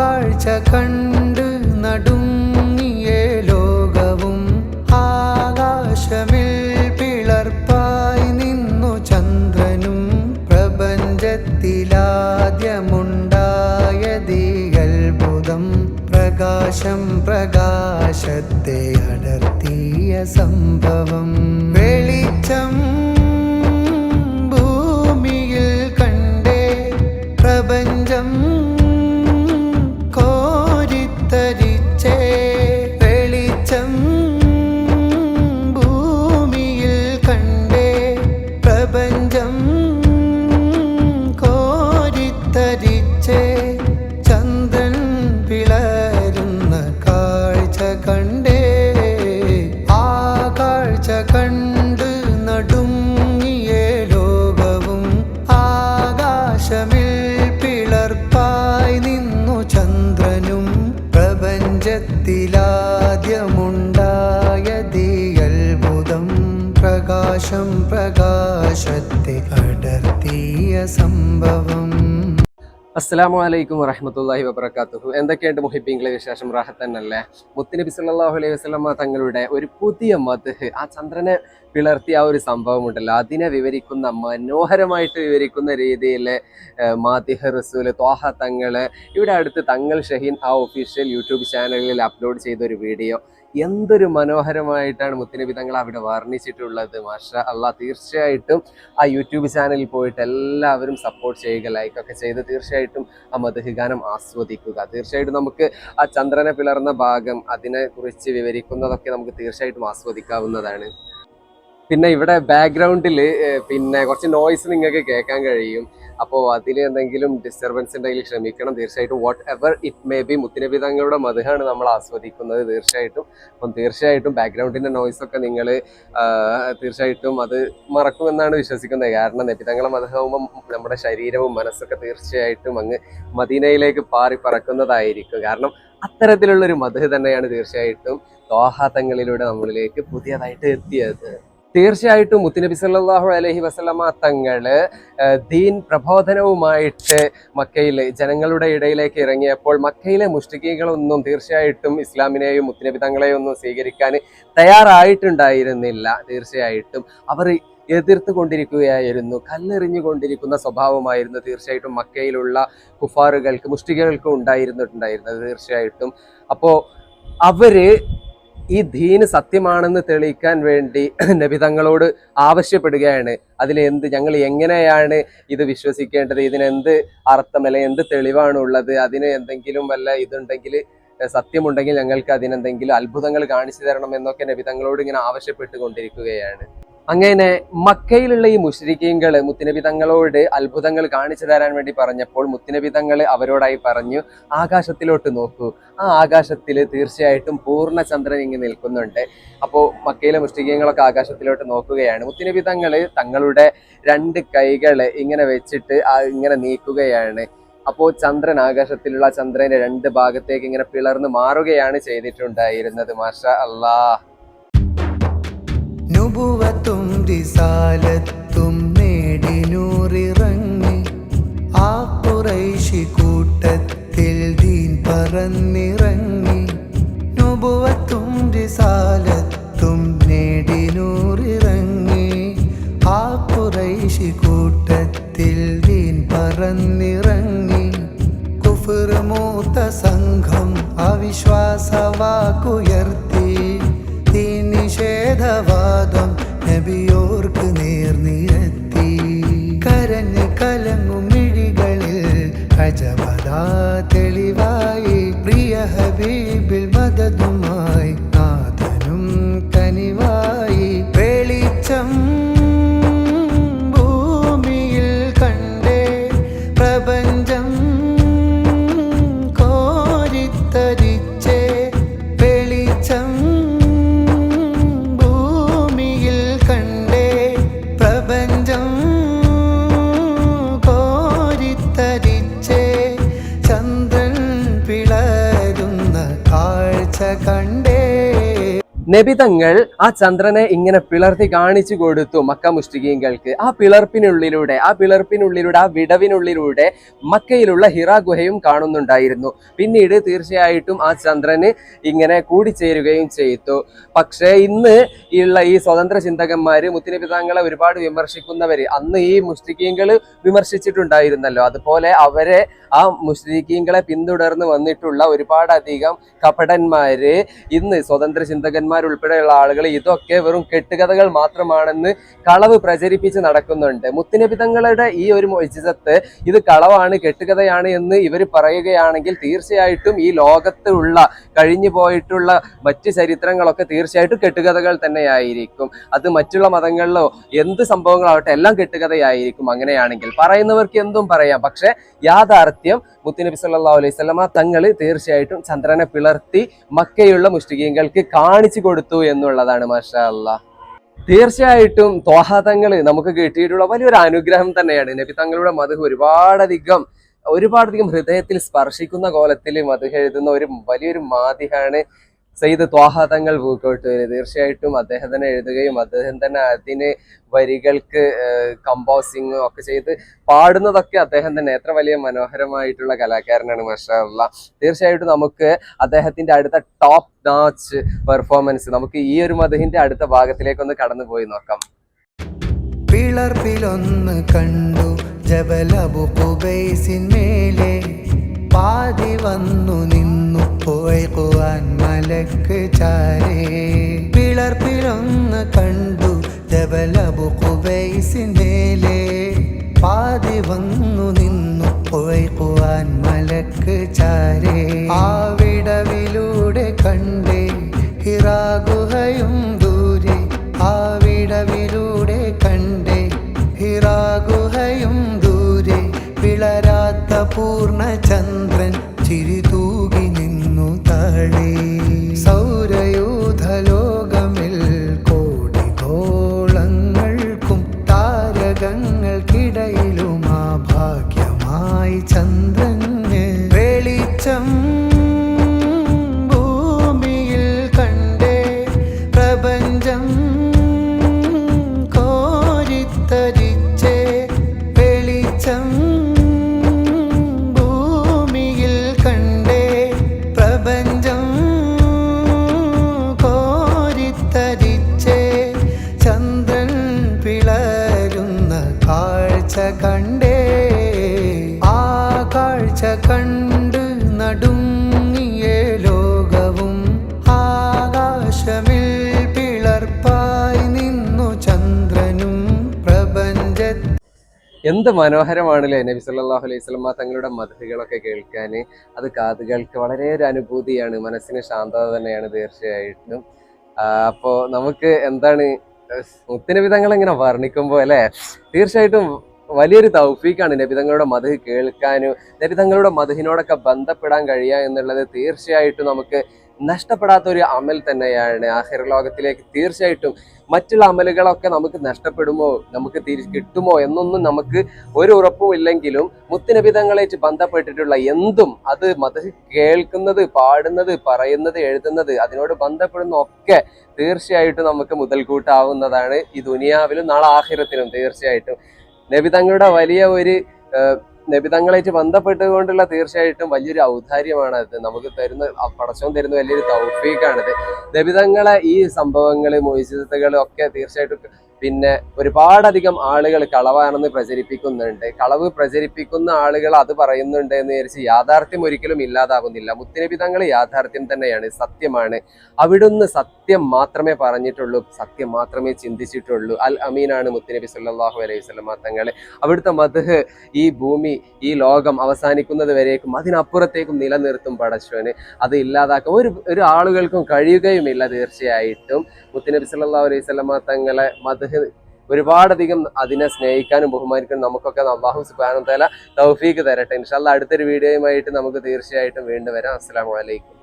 കാഴ്ച കണ്ട് നടുങ്ങിയ ലോകവും ആകാശമിൽ പിളർപ്പായി നിന്നു ചന്ദ്രനും പ്രപഞ്ചത്തിലാദ്യമുണ്ടായതീ അത്ഭുതം പ്രകാശം പ്രകാശത്തെ അടർത്തിയ സംഭവം. വെളിച്ചം ഭൂമിയിൽ കണ്ടേ പ്രപഞ്ചം അടർത്തിയ സംഭവം. അസ്സലാമു അലൈക്കും വറഹമത്തല്ലാഹി വബർക്കാത്തുഹു എന്തൊക്കെയുണ്ട് മുഹിബീങ്ങളെ വിശേഷം? റാഹത്തന്നല്ലേ മുത്തുനബി സല്ലല്ലാഹു അലൈഹി വസ്ലമ തങ്ങളുടെ ഒരു പുതിയ മദ്ഹ് ആ ചന്ദ്രനെ പിളർത്തിയ ആ ഒരു സംഭവം ഉണ്ടല്ലോ. അതിനെ വിവരിക്കുന്ന മനോഹരമായിട്ട് വിവരിക്കുന്ന രീതിയിൽ മാതിഹ റസൂൽ ത്വാഹ തങ്ങൾ ഇവിടെ അടുത്ത് തങ്ങൾ ഷഹീൻ ആ ഒഫീഷ്യൽ യൂട്യൂബ് ചാനലിൽ അപ്ലോഡ് ചെയ്ത ഒരു വീഡിയോ. എന്തൊരു മനോഹരമായിട്ടാണ് മുത്തുനബി തങ്ങൾ അവിടെ വർണിച്ചിട്ടുള്ളത്. മാഷ അല്ല തീർച്ചയായിട്ടും ആ യൂട്യൂബ് ചാനലിൽ പോയിട്ട് എല്ലാവരും സപ്പോർട്ട് ചെയ്യുക ലൈക്കൊക്കെ ചെയ്ത് തീർച്ചയായിട്ടും ആ മധുഹിഗാനം ആസ്വദിക്കുക. തീർച്ചയായിട്ടും നമുക്ക് ആ ചന്ദ്രനെ പിളർന്ന ഭാഗം അതിനെക്കുറിച്ച് വിവരിക്കുന്നതൊക്കെ നമുക്ക് തീർച്ചയായിട്ടും ആസ്വദിക്കാവുന്നതാണ്. പിന്നെ ഇവിടെ ബാക്ക്ഗ്രൗണ്ടിൽ പിന്നെ കുറച്ച് നോയ്സ് നിങ്ങൾക്ക് കേൾക്കാൻ കഴിയും. അപ്പോൾ അതിൽ എന്തെങ്കിലും ഡിസ്റ്റർബൻസ് ഉണ്ടെങ്കിൽ ക്ഷമിക്കണം. തീർച്ചയായിട്ടും whatever it may be മുത്തിനബിതങ്ങളുടെ മധുഹാണ് നമ്മൾ ആസ്വദിക്കുന്നത് തീർച്ചയായിട്ടും. അപ്പം തീർച്ചയായിട്ടും ബാക്ക്ഗ്രൗണ്ടിന്റെ നോയ്സ് ഒക്കെ നിങ്ങൾ തീർച്ചയായിട്ടും അത് മറക്കുമെന്നാണ് വിശ്വസിക്കുന്നത്. കാരണം നബിതങ്ങളെ മധുരമാകുമ്പം നമ്മുടെ ശരീരവും മനസ്സൊക്കെ തീർച്ചയായിട്ടും അങ്ങ് മദീനയിലേക്ക് പാറി പറക്കുന്നതായിരിക്കും. കാരണം അത്തരത്തിലുള്ളൊരു മധു തന്നെയാണ് തീർച്ചയായിട്ടും ദോഹാത്തങ്ങളിലൂടെ നമ്മളിലേക്ക് പുതിയതായിട്ട് എത്തിയത്. തീർച്ചയായിട്ടും മുത്തുനബി സല്ലാഹു അലഹി വസ്ലമ തങ്ങൾ ദീൻ പ്രബോധനവുമായിട്ട് മക്കയിൽ ജനങ്ങളുടെ ഇടയിലേക്ക് ഇറങ്ങിയപ്പോൾ മക്കയിലെ മുഷ്ടികകളൊന്നും തീർച്ചയായിട്ടും ഇസ്ലാമിനെയും മുത്തുനബി തങ്ങളെയും ഒന്നും സ്വീകരിക്കാൻ തയ്യാറായിട്ടുണ്ടായിരുന്നില്ല. തീർച്ചയായിട്ടും അവർ എതിർത്ത് കൊണ്ടിരിക്കുകയായിരുന്നു കല്ലെറിഞ്ഞു കൊണ്ടിരിക്കുന്ന സ്വഭാവമായിരുന്നു തീർച്ചയായിട്ടും മക്കയിലുള്ള കുഫാറുകൾക്ക് മുഷ്ടികകൾക്കും ഉണ്ടായിരുന്നിട്ടുണ്ടായിരുന്നത് തീർച്ചയായിട്ടും. അപ്പോൾ അവർ ഈ ദീന് സത്യമാണെന്ന് തെളിയിക്കാൻ വേണ്ടി നബിതങ്ങളോട് ആവശ്യപ്പെടുകയാണ്. അതിലെന്ത് ഞങ്ങൾ എങ്ങനെയാണ് ഇത് വിശ്വസിക്കേണ്ടത്? ഇതിനെന്ത് അർത്ഥം അല്ലെ എന്ത് തെളിവാണ് ഉള്ളത് അതിന് എന്തെങ്കിലും വല്ല ഇതുണ്ടെങ്കിൽ സത്യമുണ്ടെങ്കിൽ ഞങ്ങൾക്ക് അതിനെന്തെങ്കിലും അത്ഭുതങ്ങൾ കാണിച്ചു തരണം എന്നൊക്കെ നബിതങ്ങളോട് ഇങ്ങനെ ആവശ്യപ്പെട്ടുകൊണ്ടിരിക്കുകയാണ്. അങ്ങനെ മക്കയിലുള്ള ഈ മുഷ്രിക്കീങ്ങൾ മുത്തിനബി തങ്ങളോട് അത്ഭുതങ്ങൾ കാണിച്ചു തരാൻ വേണ്ടി പറഞ്ഞപ്പോൾ മുത്തിനബി തങ്ങൾ അവരോടായി പറഞ്ഞു ആകാശത്തിലോട്ട് നോക്കൂ. ആ ആകാശത്തിൽ തീർച്ചയായിട്ടും പൂർണ ചന്ദ്രൻ ഇങ്ങനെ നിൽക്കുന്നുണ്ട്. അപ്പോൾ മക്കയിലെ മുഷ്ടികീങ്ങളൊക്കെ ആകാശത്തിലോട്ട് നോക്കുകയാണ്. മുത്തിനബി തങ്ങൾ തങ്ങളുടെ രണ്ട് കൈകൾ ഇങ്ങനെ വെച്ചിട്ട് ഇങ്ങനെ നീക്കുകയാണ്. അപ്പോൾ ചന്ദ്രൻ ആകാശത്തിലുള്ള ചന്ദ്രന്റെ രണ്ട് ഭാഗത്തേക്ക് ഇങ്ങനെ പിളർന്ന് മാറുകയാണ് ചെയ്തിട്ടുണ്ടായിരുന്നത്. മാഷ അല്ലാ നുബുവത്തും റിസാലത്തും നേടി ആ കുറൈശി കൂട്ടത്തിൽ ദീൻ പറന്നിറങ്ങി. നുപുവത്തും റിസാലത്തും നേടി ആ കുറൈശി കൂട്ടത്തിൽ ദീൻ പറന്നിറങ്ങി. കുഫർ മൂത്ത സംഘം അവിശ്വാസവാക്കുയർത്തി നിഷേധവാദം നബിയോർക്ക് നേർനിരത്തി കരഞ്ഞ് കലങ്ങും മിഴികളിൽ അജബദാ തെളിവായി. പ്രിയ ഹബീബിൽ മദതുമായി que നബിതങ്ങൾ ആ ചന്ദ്രനെ ഇങ്ങനെ പിളർത്തി കാണിച്ചു കൊടുത്തു മക്ക മുഷ്ടികീങ്ങൾക്ക്. ആ പിളർപ്പിനുള്ളിലൂടെ ആ പിളർപ്പിനുള്ളിലൂടെ ആ വിടവിനുള്ളിലൂടെ മക്കയിലുള്ള ഹിറ ഗുഹയും കാണുന്നുണ്ടായിരുന്നു. പിന്നീട് തീർച്ചയായിട്ടും ആ ചന്ദ്രന് ഇങ്ങനെ കൂടിച്ചേരുകയും ചെയ്തു. പക്ഷേ ഇന്ന് ഉള്ള ഈ സ്വതന്ത്ര ചിന്തകന്മാർ മുത്തുനബി തങ്ങളെ ഒരുപാട് വിമർശിക്കുന്നവർ അന്ന് ഈ മുസ്ലിക്കീങ്ങൾ വിമർശിച്ചിട്ടുണ്ടായിരുന്നല്ലോ. അതുപോലെ അവരെ ആ മുസ്ലിഖീങ്ങളെ പിന്തുടർന്ന് വന്നിട്ടുള്ള ഒരുപാടധികം കപടന്മാര് ഇന്ന് സ്വതന്ത്ര ചിന്തകന്മാർ ഉൾപ്പെടെയുള്ള ആളുകൾ ഇതൊക്കെ വെറും കെട്ടുകഥകൾ മാത്രമാണെന്ന് കളവ് പ്രചരിപ്പിച്ച് നടക്കുന്നുണ്ട്. മുത്തുനബി തങ്ങളുടെ ഈ ഒരു മൊയ്ജിസത്ത് ഇത് കളവാണ് കെട്ടുകഥയാണ് എന്ന് ഇവർ പറയുകയാണെങ്കിൽ തീർച്ചയായിട്ടും ഈ ലോകത്തുള്ള കഴിഞ്ഞു പോയിട്ടുള്ള മറ്റ് ചരിത്രങ്ങളൊക്കെ തീർച്ചയായിട്ടും കെട്ടുകഥകൾ തന്നെയായിരിക്കും. അത് മറ്റുള്ള മതങ്ങളിലോ എന്ത് സംഭവങ്ങളാവട്ടെ എല്ലാം കെട്ടുകഥയായിരിക്കും അങ്ങനെയാണെങ്കിൽ. പറയുന്നവർക്ക് എന്തും പറയാം. പക്ഷെ യാഥാർത്ഥ്യം മുത്തുനബി സല്ലാ അലൈഹി സ്വലമ തങ്ങൾ തീർച്ചയായിട്ടും ചന്ദ്രനെ പിളർത്തി മക്കയുള്ള മുഷ്ടികീങ്ങൾക്ക് കാണിച്ചു കൊടുത്തു എന്നുള്ളതാണ് മാഷാ തീർച്ചയായിട്ടും ത്വാഹതങ്ങൾ നമുക്ക് കിട്ടിയിട്ടുള്ള വലിയൊരു അനുഗ്രഹം തന്നെയാണ്. നബി തങ്ങളുടെ മധു ഒരുപാടധികം ഒരുപാടധികം ഹൃദയത്തിൽ സ്പർശിക്കുന്ന കോലത്തിൽ മധു എഴുതുന്ന ഒരു വലിയൊരു മാതിഹാണ് സയ്യിദ് ത്വാഹതങ്ങൾ പൂക്കോട്ടൂര് തീർച്ചയായിട്ടും അദ്ദേഹം തന്നെ എഴുതുകയും അദ്ദേഹം തന്നെ അതിന് വരികൾക്ക് കമ്പോസിങ് ഒക്കെ ചെയ്ത് പാടുന്നതൊക്കെ അദ്ദേഹം തന്നെ. എത്ര വലിയ മനോഹരമായിട്ടുള്ള കലാകാരനാണ് മഷാ അല്ലാ തീർച്ചയായിട്ടും നമുക്ക് അദ്ദേഹത്തിന്റെ അടുത്ത ടോപ്പ് നാച്ച് പെർഫോമൻസ് നമുക്ക് ഈ ഒരു മധുഹിന്റെ അടുത്ത ഭാഗത്തിലേക്കൊന്ന് കടന്നു പോയി നോക്കാം. പിളർപ്പിലൊന്ന് കണ്ടു ജബലബു കുബൈസിന്മേലെ പാതി വന്നു നിന്നു. പോയക്കുവാൻ മലക്ക് ചാരേ പിളർപ്പിലൊന്ന് കണ്ടു ദബലബു കുബൈസിനേലെ പാതി വന്നു നിന്നു പോയക്കുവാൻ മലക്ക് ചാരേ ആ വിടവിലൂടെ കണ്ടേ ഹിറാഗുഹയും ദൂരെ. ആ വിടവിലൂടെ കണ്ടേ ഹിറാഗുഹയും ദൂരെ. പിളരാത്ത പൂർണചന്ദ്രൻ ചിരിതൂകി നടുങ്ങിയ ലോകവും. ആകാശമിൽ പിളർപ്പായി നിന്നു ചന്ദ്രനും പ്രപഞ്ച എന്ത് മനോഹരമാണല്ലേ നബി സല്ലാഹു അലൈഹി സ്വലമ തങ്ങളുടെ മധുരകളൊക്കെ കേൾക്കാൻ. അത് കാതുകൾക്ക് വളരെ ഒരു അനുഭൂതിയാണ് മനസ്സിന് ശാന്തത തന്നെയാണ് തീർച്ചയായിട്ടും. അപ്പോൾ അപ്പോ നമുക്ക് എന്താണ് മുത്തുനബിതങ്ങൾ ഇങ്ങനെ വർണിക്കുമ്പോൾ അല്ലേ? തീർച്ചയായിട്ടും വലിയൊരു തൗഫീക്കാണ് നബിതങ്ങളുടെ മധു കേൾക്കാനും നബിതങ്ങളുടെ മധുഹിനോടൊക്കെ ബന്ധപ്പെടാൻ കഴിയുക എന്നുള്ളത് തീർച്ചയായിട്ടും നമുക്ക് നഷ്ടപ്പെടാത്ത ഒരു അമൽ തന്നെയാണ്. ആഹിർ ലോകത്തിലേക്ക് തീർച്ചയായിട്ടും മറ്റുള്ള അമലുകളൊക്കെ നമുക്ക് നഷ്ടപ്പെടുമോ നമുക്ക് തിരി കിട്ടുമോ എന്നൊന്നും നമുക്ക് ഒരു ഉറപ്പും ഇല്ലെങ്കിലും മുത്തിനബിതങ്ങളെ ബന്ധപ്പെട്ടിട്ടുള്ള എന്തും അത് മത കേൾക്കുന്നത് പാടുന്നത് പറയുന്നത് എഴുതുന്നത് അതിനോട് ബന്ധപ്പെടുന്ന ഒക്കെ തീർച്ചയായിട്ടും നമുക്ക് മുതൽക്കൂട്ടാവുന്നതാണ് ഈ ദുനിയാവിലും നാളെ ആഹിരത്തിലും തീർച്ചയായിട്ടും. നബിതങ്ങളുടെ വലിയ ഒരു നബിതങ്ങളായിട്ട് ബന്ധപ്പെട്ടുകൊണ്ടുള്ള തീർച്ചയായിട്ടും വലിയൊരു ഔദാര്യമാണ് അത്. നമുക്ക് തരുന്ന പടച്ചവും തരുന്ന വലിയൊരു തൗഫീഖാണിത്. നബിതങ്ങളെ ഈ സംഭവങ്ങൾ മൊയ്ജിത്തുകൾ ഒക്കെ തീർച്ചയായിട്ടും പിന്നെ ഒരുപാടധികം ആളുകൾ കളവാണെന്ന് പ്രചരിപ്പിക്കുന്നുണ്ട്. കളവ് പ്രചരിപ്പിക്കുന്ന ആളുകൾ അത് പറയുന്നുണ്ട് എന്ന് വിചാരിച്ച് യാഥാർത്ഥ്യം ഒരിക്കലും ഇല്ലാതാകുന്നില്ല മുത്തുനബി തങ്ങൾ യാഥാർത്ഥ്യം തന്നെയാണ് സത്യമാണ്. അവിടുന്ന് സത്യം മാത്രമേ പറഞ്ഞിട്ടുള്ളൂ സത്യം മാത്രമേ ചിന്തിച്ചിട്ടുള്ളൂ. അൽ അമീനാണ് മുത്തനബി സല്ലാഹു അലൈഹി സ്വലമ തങ്ങൾ. അവിടുത്തെ മധുഹ് ഈ ഭൂമി ഈ ലോകം അവസാനിക്കുന്നത് വരേക്കും അതിനപ്പുറത്തേക്കും നിലനിർത്തും പടച്ചോന്. അത് ഇല്ലാതാക്കാൻ ഒരു ഒരു ആളുകൾക്കും കഴിയുകയുമില്ല തീർച്ചയായിട്ടും. മുത്തനബി സല്ലല്ലാഹു അലൈഹി സ്വലമ തങ്ങളെ മധു ഒരുപാടധികം അതിനെ സ്നേഹിക്കാനും ബഹുമാനിക്കാനും നമുക്കൊക്കെ അള്ളാഹു സുബാനം തല തൗഫീക്ക് തരട്ടെ. ഇൻഷാല്ല അടുത്തൊരു വീഡിയോയുമായിട്ട് നമുക്ക് തീർച്ചയായിട്ടും വീണ്ടും വരാം. അസ്സാം അലൈക്കും.